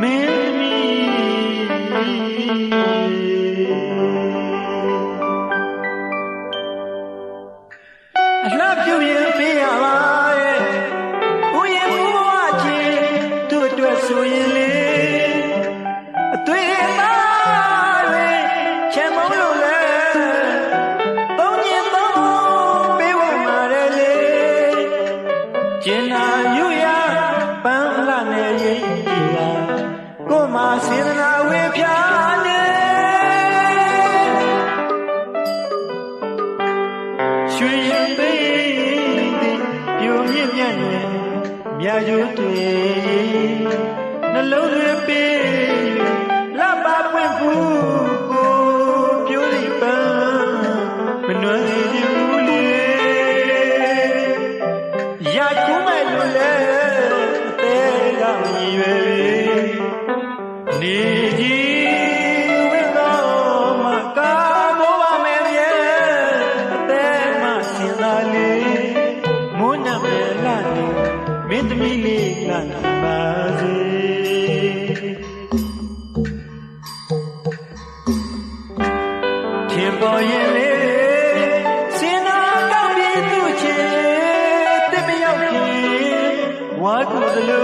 မင်းသမီးအလှပြုရင်ပေးရပါရဲ့ဦးရင်ဦးဘဝချင်းသူ့အတွက်ဆိုရင် ကိုယ်မှာစေတနာဝေဖြာနေရွှေရင်သိသည်ပြိုမြင့်မြတ်နေမြာကျိုးတွေနှလုံးသွင်းပေးလပ်ပါပွင့်ဘူးကိုပြိုးလိပန်းမနှွမ်းရည်ဘူးလေရာကူးမဲ့လူလဲအသေးကမြည်ပဲ နေကြီးဝိသောမကာမောပါမယ်မြဲအသေးမှစင်သာလေးမိုးနမဲလာနေမင်းသမီးလေးလာနေပါစေထင်ပေါ်ရင်လေစင်နာကောင်းပြီးသူ့ချေတစ်ပြောက်ကြီးဝါကူသလိုလေကိုကို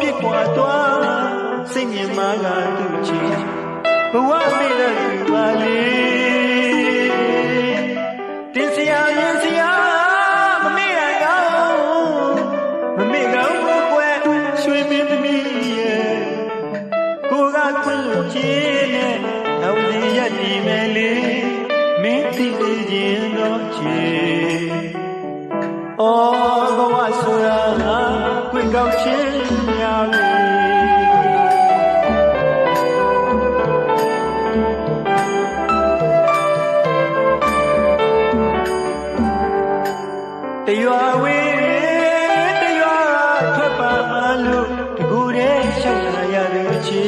ပြစ်ကွာသွားစိတ်မြင်မာကသူ့ချေဘဝမေ့တဲ့သူပါလေတင်စရာရင်စရာမမေ့ရကောင်းမမေ့ကောင်းဘွယ်ရွှေမင်းသမီးရဲ့ကိုကခွင့်လို့ခြင်းနဲ့နောက်စီရက်ဒီမယ်လေမင်းသိနေခြင်းတော့ချေအော်ဘဝဆိုရာငါခွင့်ကောက်ခြင်း တရွာဝေးတရွာထွက်ပါမလို့တကူတည်းရှောက်လာရတဲ့ချေ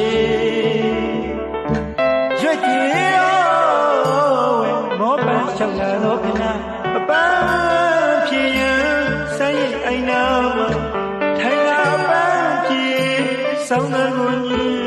ရွက်ကြီးရောဝဲမောပန်းရှောက်လာတော့ခဏပပန်းဖြည်ရင်ဆိုင်းအိမ်နာမှာထိုင်လာပန်းဖြည်ဆောင်းတဲ့ကိုညင်သူ့သတိရနေတယ်လေနောက်အတိက